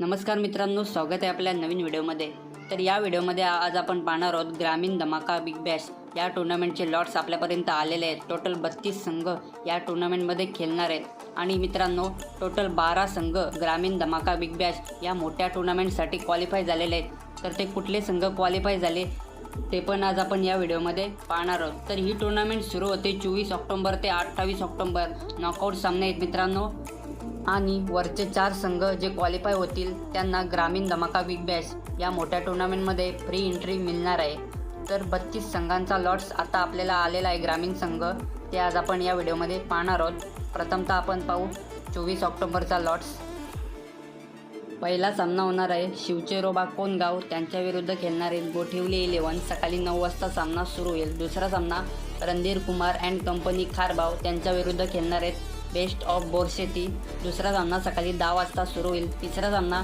नमस्कार मित्रांनो स्वागत आहे आपल्या नवीन व्हिडिओमध्ये. तर या व्हिडिओमध्ये आज आपण पाहणार आहोत ग्रामीण धमाका बिग बॅश या टुर्नामेंटचे लॉट्स आपल्यापर्यंत आलेले आहेत. टोटल बत्तीस संघ या टुर्नामेंटमध्ये खेळणार आहेत. आणि मित्रांनो टोटल बारा संघ ग्रामीण धमाका बिग बॅश या मोठ्या टुर्नामेंटसाठी क्वालिफाय झालेले आहेत. तर ते कुठले संघ क्वालिफाय झाले ते पण आज आपण या व्हिडिओमध्ये पाहणार आहोत. तर ही टुर्नामेंट सुरू होते चोवीस ऑक्टोंबर ते अठ्ठावीस ऑक्टोंबर. नॉकआउट सामने आहेत मित्रांनो. आणि वरचे चार संघ जे क्वालिफाय होतील त्यांना ग्रामीण धमाका बिग बॅश या मोठ्या टुर्नामेंटमध्ये फ्री एंट्री मिळणार आहे. तर बत्तीस संघांचा लॉट्स आता आपल्याला आलेला आहे ग्रामीण संघ. ते आज आपण या व्हिडिओमध्ये पाहणार आहोत. प्रथमतः आपण पाहू चोवीस ऑक्टोबरचा लॉट्स पहिला सामना होणार आहे. शिवचेरोबा कोणगाव त्यांच्या विरुद्ध खेळणारे गोठिवली इलेवन सकाळी नऊ वाजता सामना सुरू होईल. दुसरा सामना रणधीर कुमार अँड कंपनी खारबाव त्यांच्या विरुद्ध खेळणार आहेत. बेस्ट ऑफ बोरशेती दुसरा सामना सकाळी दहा वाजता सुरू होईल. तिसरा सामना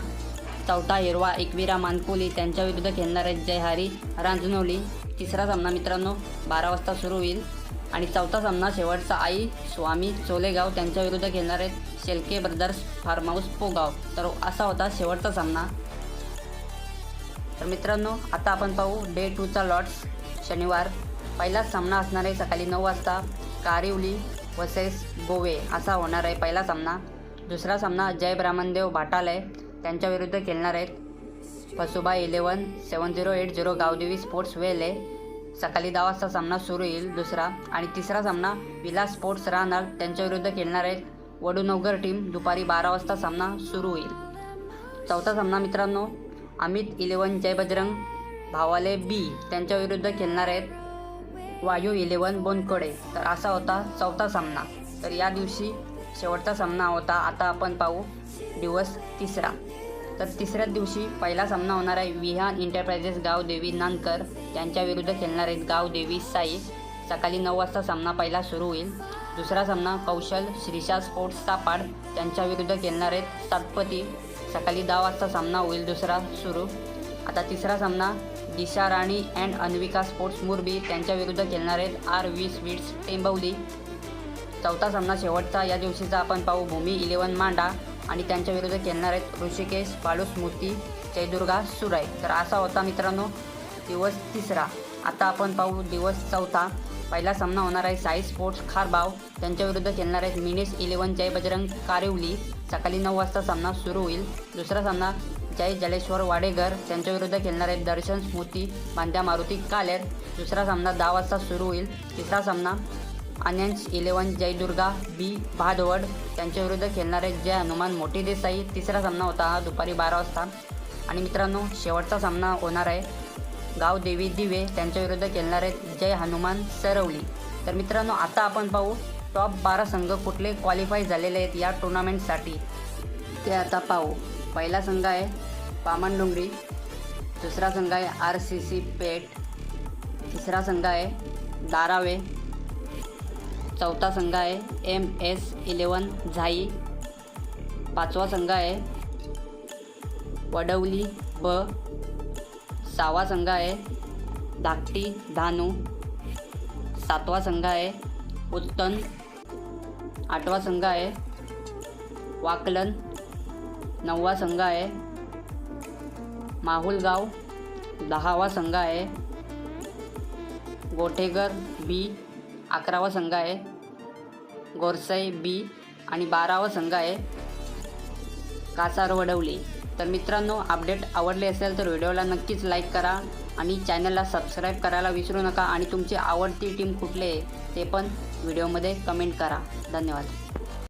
चौथा हिरवा एकविरा मानकुली त्यांच्या विरुद्ध खेळणार आहेत जयहारी रांजनोली तिसरा सामना मित्रांनो बारा वाजता सुरू होईल. आणि चौथा सामना शेवटचा आई स्वामी चोलेगाव त्यांच्या विरुद्ध खेळणार आहेत Shelke brothers farm house Pogaon. तर असा होता शेवटचा सामना. तर मित्रांनो आता आपण पाहू डे टूचा लॉट्स शनिवार. पहिलाच सामना असणार आहे सकाळी नऊ वाजता. कारिवली वसेस गोवे असा होणार आहे पहिला सामना. दुसरा सामना जय ब्राह्मणदेव भाटालय त्यांच्याविरुद्ध खेळणार आहेत. Pasuba eleven seven zero eight zero Gavdevi sports वेले सकाळी दहा वाजता सामना सुरू होईल दुसरा आणि तिसरा सामना विलास स्पोर्ट्स राहणार. त्यांच्याविरुद्ध खेळणार आहेत. वडुनोगर टीम दुपारी बारा वाजता सामना सुरू होईल. चौथा सामना मित्रांनो अमित इलेवन जय बजरंग भावाले बी त्यांच्या विरुद्ध खेळणार आहेत. वायू इलेवन बोनकडे तर असा होता चौथा सामना. तर या दिवशी शेवटचा सामना होता. आता आपण पाहू दिवस तिसरा. तर तिसऱ्याच दिवशी पहिला सामना होणार आहे विहान एंटरप्राइजेस गाव देवी नानकर त्यांच्या विरुद्ध खेळणार आहेत गाव देवी साई. सकाळी नऊ वाजता सामना पहिला सुरू होईल. दुसरा सामना कौशल श्रीशा स्पोर्ट्स सापाड त्यांच्या विरुद्ध खेळणार आहेत सातपती. सकाळी दहा वाजता सामना होईल दुसरा सुरू. आता तिसरा सामना दिशा राणी अँड अन्विका स्पोर्ट्स मुरबी त्यांच्या विरुद्ध खेळणार आहेत आर वी स्वीट्स टेंबवली चौथा सामना शेवटचा या दिवशीचा आपण पाहू भूमी इलेवन मांडा आणि त्यांच्या विरुद्ध खेळणार आहेत ऋषिकेश बाळूस जयदुर्गा सुराय तर असा होता मित्रांनो दिवस तिसरा. आता आपण पाहू दिवस चौथा. पहिला सामना होणार आहे साई स्पोर्ट्स खारबाव. त्यांच्या विरुद्ध खेळणार आहेत मिनिस इलेवन जय बजरंग कारिवली. सकाळी नऊ वाजता सामना सुरू होईल. दुसरा सामना जय जलेश्वर वाडेकर त्यांच्या विरुद्ध खेळणार आहेत दर्शन स्मृती बांध्या मारुती कालेर. दुसरा सामना दहा वाजता सुरू होईल. तिसरा सामना अन्यंश इलेवन जयदुर्गा बी भादवड. त्यांच्या विरुद्ध खेळणार आहेत जय हनुमान मोठी देसाई. तिसरा सामना होता हा दुपारी बारा वाजता. आणि मित्रांनो शेवटचा सामना होणार आहे. गाव देवी दिवे त्यांच्या विरुद्ध खेळणार आहेत जय हनुमान सरवली. तर मित्रांनो आता आपण पाहू टॉप बारा संघ कुठले क्वालिफाय झालेले आहेत या टुर्नामेंटसाठी ते आता पाहू. पहिला संघ आहे पामनडोंगरी दुसरा संघ आहे आर सी सी पेठ तिसरा संघ आहे दारावे चौथा संघ आहे एम एस इलेवन झाई पाचवा संघ आहे वडवली ब सहावा संघ आहे. धाकटी धानू. सातवा संघ आहे. उत्तन. आठवा संघ आहे. वाकलन. नववा संघ आहे. माहुलगाव. दहावा संघ आहे. गोठेगर बी. अकरावा संघ आहे. गोरसाई बी. आणि बारावा संघ आहे. कासार वडवली तर मित्रांनो अपडेट आवडले असेल तर व्हिडिओला नक्कीच लाईक करा आणि चॅनलला सबस्क्राईब करायला विसरू नका आणि तुमची आवडती टीम कुठली आहे ते पण व्हिडिओमध्ये कमेंट करा. धन्यवाद.